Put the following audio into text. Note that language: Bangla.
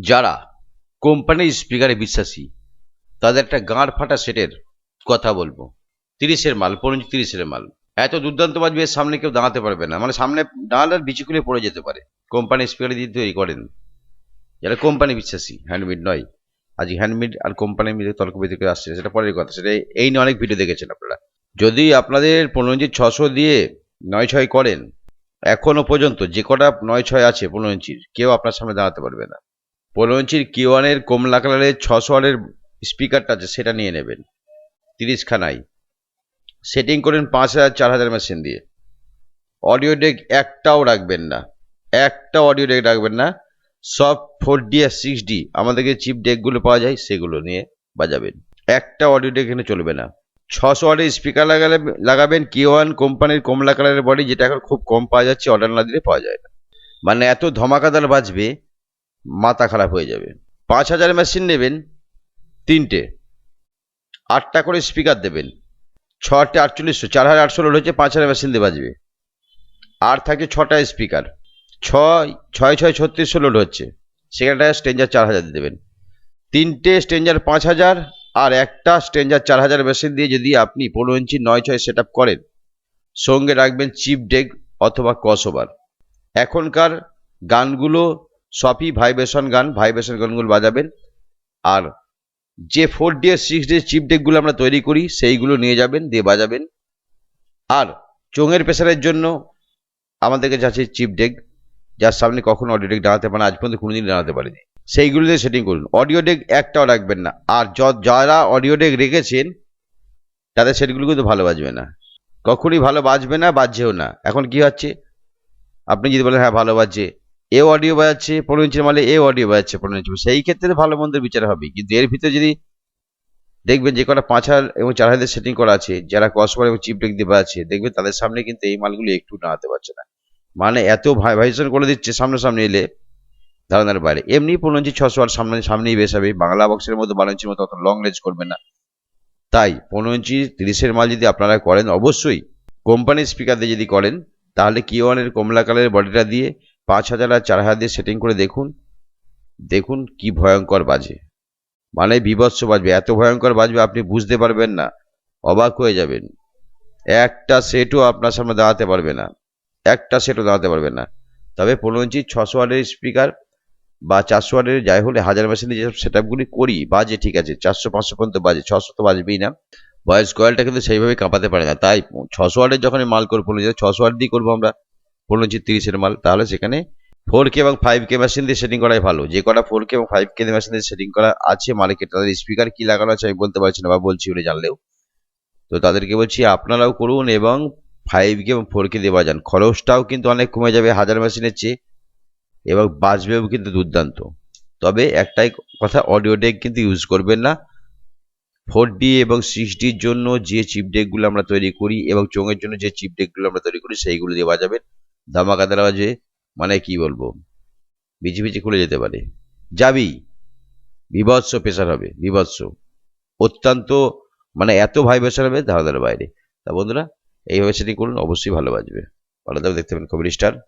যারা কোম্পানির স্পিকারে বিশ্বাসী, তাদের একটা গাঁড় ফাটা সেটের কথা বলব। তিরিশের মাল, পনেরো তিরিশের মাল। এত দুর্দান্ত বাজবে সামনে কেউ দাঁড়াতে পারবে না। মানে সামনে দাঁড়ালে আর বিচি খুলে পড়ে যেতে পারে। কোম্পানি স্পিকারে দিয়ে তৈরি করেন। যারা কোম্পানি বিশ্বাসী হ্যান্ডমেড নয়। আজ হ্যান্ডমেড আর কোম্পানির মধ্যে তর্ক বিতর্ক আসছে, সেটা পরের কথা। সেটা এই নিয়ে অনেক ভিডিও দেখেছেন আপনারা। যদি আপনাদের পনেরো ছশো দিয়ে নয় ছয় করেন, এখনও পর্যন্ত যে কটা নয় ছয় আছে পনেরো ইঞ্চির, কেউ আপনার সামনে দাঁড়াতে পারবে না। পনেরো ইঞ্চির কি ওয়ানের কমলা কালারের ছশো ওয়ানের স্পিকারটা আছে, সেটা নিয়ে নেবেন। তিরিশ খানাই সেটিং করেন পাঁচ হাজার, চার হাজার মেশিন দিয়ে। অডিও ডেক একটাও রাখবেন না। একটা অডিও ডেক রাখবেন না। সব ফোর ডি আর সিক্স ডি আমাদের যে চিপ ডেকগুলো পাওয়া যায়, সেগুলো নিয়ে বাজাবেন। একটা অডিও ডেক এখানে চলবে না। ছশো ওয়াটের স্পিকার লাগালে, লাগাবেন কি ওয়ান কোম্পানির কমলা কালারের বডি, যেটা এখন খুব কম পাওয়া যাচ্ছে, অর্ডার না দিলে পাওয়া যায় না। মানে এত ধমাকাদার বাজবে মাথা খারাপ হয়ে যাবে। পাঁচ হাজার মেশিন নেবেন, তিনটে। আটটা করে স্পিকার দেবেন। ছটা আটচল্লিশশো চার হাজার আটশো লোড হচ্ছে পাঁচ হাজার মেশিন দিয়ে বাজবে। আর থাকে ছটা স্পিকার ছয় ছয় ছয়, ছত্রিশশো লোড হচ্ছে। সেখানটায় স্ট্রেঞ্জার চার হাজার দেবেন। তিনটে স্ট্রেঞ্জার পাঁচ হাজার আর একটা স্ট্রেঞ্জার চার হাজার মেশিন দিয়ে যদি আপনি পনেরো ইঞ্চি, নয়, ছয় সেট আপ করেন, সঙ্গে রাখবেন চিপ ডেক অথবা ক্রসওভার এখনকার গানগুলো সবই ভাইব্রেশন গান ভাইব্রেশন গানগুলো বাজাবেন। আর যে four D six D chip ডেকগুলো আমরা তৈরি করি সেইগুলো নিয়ে যাবেন দিয়ে বাজাবেন। আর চোঙের প্রেসারের জন্য আমাদের কাছে আছে চিপ ডেক যার সামনে কখনো অডিও ডেক দাঁড়াতে পারে না, আজ পর্যন্ত কোনোদিন দাঁড়াতে পারেনি। সেইগুলো দিয়ে সেটিং করুন। অডিও ডেক একটাও রাখবেন না। আর যারা অডিও ডেক রেখেছেন তাদের সেটগুলো কিন্তু ভালো বাজবে না। কখনই ভালো বাজবে না বাজছেও না। এখন কি হচ্ছে? আপনি যদি বলেন হ্যাঁ ভালো বাজছে। এ অডিও বাজাচ্ছে, পনেরো ইঞ্চির মালে এ অডিও বাজাচ্ছে পনেরো ইঞ্চি সেই ক্ষেত্রে ভালো মন্দের বিচার হবে। কিন্তু এর ভিতরে যদি দেখবেন যে কটা পাঁচ হাজার এবং চার হাজার সেটিং করা আছে, যারা কসবার এবং চিপ ডেক দিয়ে বাজাচ্ছে, দেখবেন তাদের সামনে কিন্তু এই মালগুলো একটু দাঁড়াতে পারছে না। মানে এত ভাইব্রেশন করে দিচ্ছে সামনে এলে ধারণার বাইরে। এমনি পনেরো ইঞ্চি ছশো আর সামনে সামনেই বেশ হবে। বাংলা বক্সের মতো বারো ইঞ্চির মতো অত লং রেঞ্জ করবে না। তাই পনেরো ইঞ্চি তিরিশের মাল যদি আপনারা করেন, অবশ্যই কোম্পানির স্পিকার দিয়ে যদি করেন, তাহলে কিওয়ানের কমলা কালারের বডিটা দিয়ে পাঁচ হাজার আর চার হাজার দিয়ে সেটিং করে দেখুন। দেখুন কি ভয়ঙ্কর বাজে। মানে বিভৎস বাজবে। এত ভয়ঙ্কর বাজবে আপনি বুঝতে পারবেন না। অবাক হয়ে যাবেন। একটা সেটও আপনার সামনে দাঁড়াতে পারবে না। একটা সেটও দাঁড়াতে পারবে না। তবে পনেরো ইঞ্চি, ছশো ওয়াটের স্পিকার বা চারশো ওয়াটের যাই হলে হাজার মেশিনে যেসব সেট আপগুলি করি, বাজে ঠিক আছে। চারশো, পাঁচশো পর্যন্ত বাজে, ছশো তো বাজবেই না। ভয়েস কয়েলটা কিন্তু সেইভাবে কাঁপাতে পারে না। তাই ছশো ওয়াটের যখন মাল করব পনেরো ছশো ওয়াট দিয়ে করব আমরা পনেরো ইঞ্চি তিরিশের মাল, তাহলে সেখানে ফোর কে এবং ফাইভ কে মেশিন দিয়ে সেটিং করাই ভালো। যে কটা ফোর কে এবং ফাইভ কে মেশিন দিয়ে সেটিং করা আছে মার্কেটে তাদের স্পিকার কি লাগানো আছে আমি বলতে পারছি না বা বলছি বলে জানলেও। তো তাদেরকে বলছি, আপনারাও করুন এবং ফাইভ কে এবং ফোর কে দিয়ে বাজান। খরচটাও কিন্তু অনেক কমে যাবে হাজার মেশিনের চেয়ে, এবং বাজবেও কিন্তু দুর্দান্ত। তবে একটাই কথা অডিও ডেক কিন্তু ইউজ করবেন না। ফোর ডি এবং সিক্স ডির জন্য যে চিপ ডেকগুলো আমরা তৈরি করি এবং চোঙের জন্য যে চিপ ডেকগুলো আমরা তৈরি করি, সেইগুলো দিয়ে বাজাবেন। ধামাকাদার বাজে মানে কি বলব বিচি বিচি খুলে যেতে পারে। যাবি, বিভৎস প্রেশার হবে, বিভৎস। অত্যন্ত মানে এত ভাই ভাইব্রেশন হবে ধারণার বাইরে। তা বন্ধুরা, এইভাবে সেটি করুন, অবশ্যই ভালো বাজবে। ভালো দেখতে পাবেন খবর স্টার।